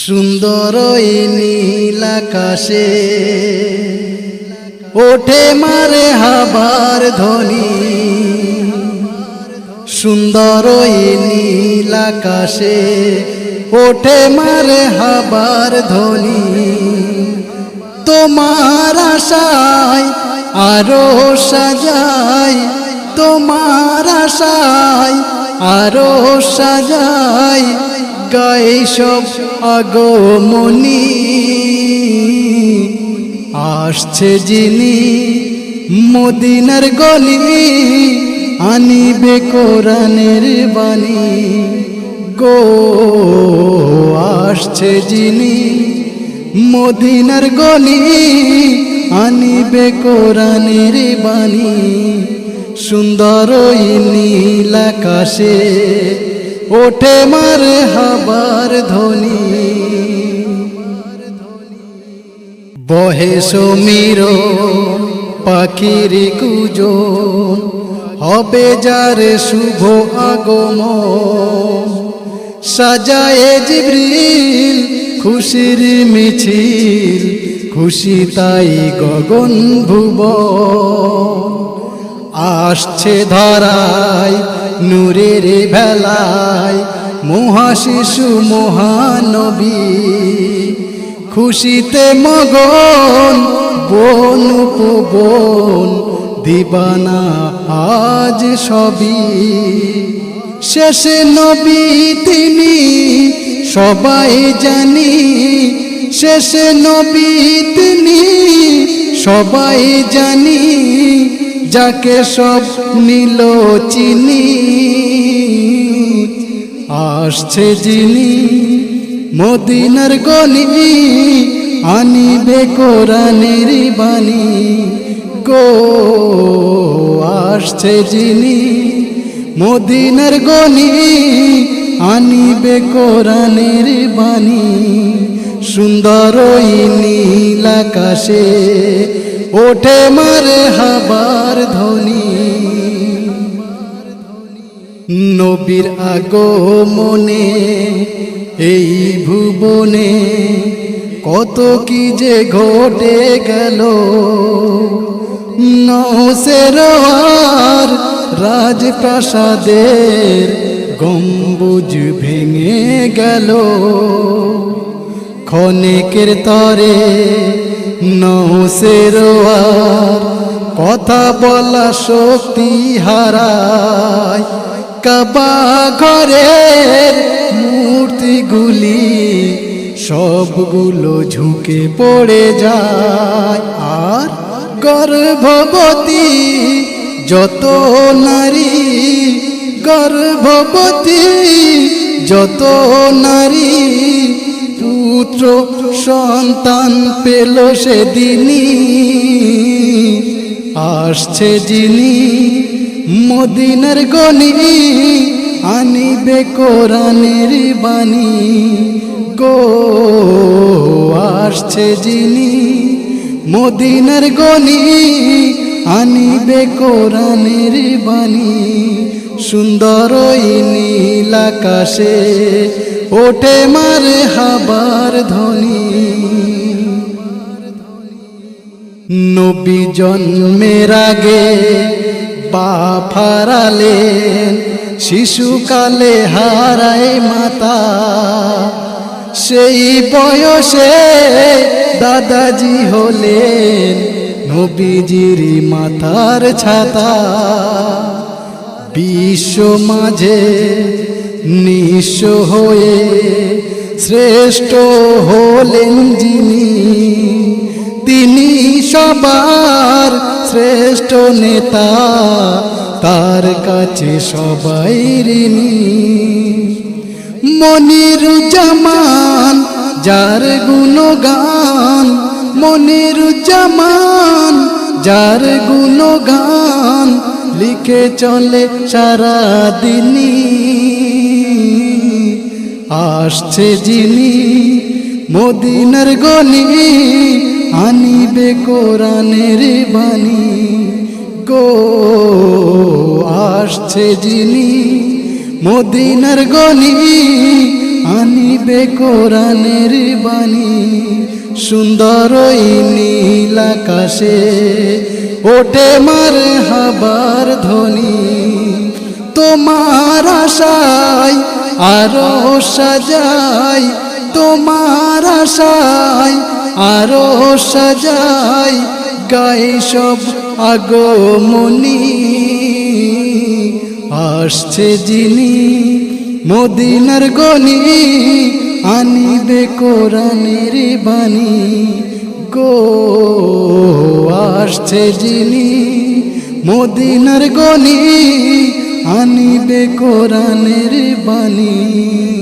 সুন্দর নীল আকাশে। ওঠে মারে হাবার ধ্বনি। সুন্দর নীল আকাশে ওঠে মারে হাবার ধ্বনি। তোমার আশায় আরও সাজাই, তোমার আশায় আরও সাজাই। গায়ে সব আগমনি। আসছে যিনি মদিনার গলি, আনিবে কোরআনের বাণী। গো, আসছে যিনি মদিনার গলি, আনিবে কোরআনের বাণী। সুন্দর নীল আকাশে ওঠে মারে হাবার ধ্বনি। বহে সমীর পাখির কুজো। হবে যারে শুভ আগম সাজায় জিব্রিল খুশির মিছিল, খুশি তাই গগন ভুব আসছে ধরায় নূরের ভেলায় মহাশিশু মহানবী। খুশিতে মগন, বন উপবন, দিবানা আজ সবই। শেষে নবী তিনি, সবাই জানি। শেষে নবী তিনি, সবাই জানি। যাকে সব নীল চিনি, আসছে যিনি মদিনার গলি আনিবে কোরআনের বাণী। গো, আসছে যিনি মদিনার গলি আনিবে কোরআনের বাণী। সুন্দর এই নীল আকাশে ওঠে মারে হাবার ধ্বনি। নবীর আগমনে, এই ভুবনে কত কি যে ঘটে গেল। নৌসের রাজপ্রাসাদের গম্বুজ ভেঙে গেল। ক্ষণিকের তরে নৌসের কথা বলা শক্তি হারায়। কাবা ঘরের মূর্তিগুলি সবগুলো ঝুঁকে পড়ে যায়। আর গর্ভবতী যত নারী, গর্ভবতী যত নারী পুত্র সন্তান পেল সেদিনই। আসছে যিনি মদিনার গনি, আনিবে কোরআনের বাণী। গো, আসছে যিনি মদিনার গনি, আনিবে কোরআনের বাণী। সুন্দর এই নীল মারে হাবার ধ্বনি। নবী জন্মের আগে বাপ হারালেন, শিশুকালে হারায় মাতা। সেই বয়সে দাদাজি হলেন নবীজির মাথার ছাতা। বিশ্ব মাঝে নিঃস্ব হয়ে শ্রেষ্ঠ হলেন যিনি, তিনি সবার শ্রেষ্ঠ নেতা, তার কাছে সবাই ঋণী। মনিরুজ্জামান যার গুণগান মনিরুজ্জামান যার গুণগান লিখে চলে সারা দিনী আসছে যিনি মদিনার গলি আনিবে কোরআনের বাণী। গো, আসছে যিনি মদিনার গলি আনিবে কোরআনের বাণী। সুন্দর নীল আকাশে ওটে মার হাবার ধ্বনি, তোমার আশায় আরও সাজাই, তোমার আশায় আরও সাজাই গায়ে সব আগমনী। আসছে যিনি মদিনার গনি, আনিবে কোরআনের বাণী। গো আসছে যিনি মদিনার গনি আনিবে কোরআনের বাণী।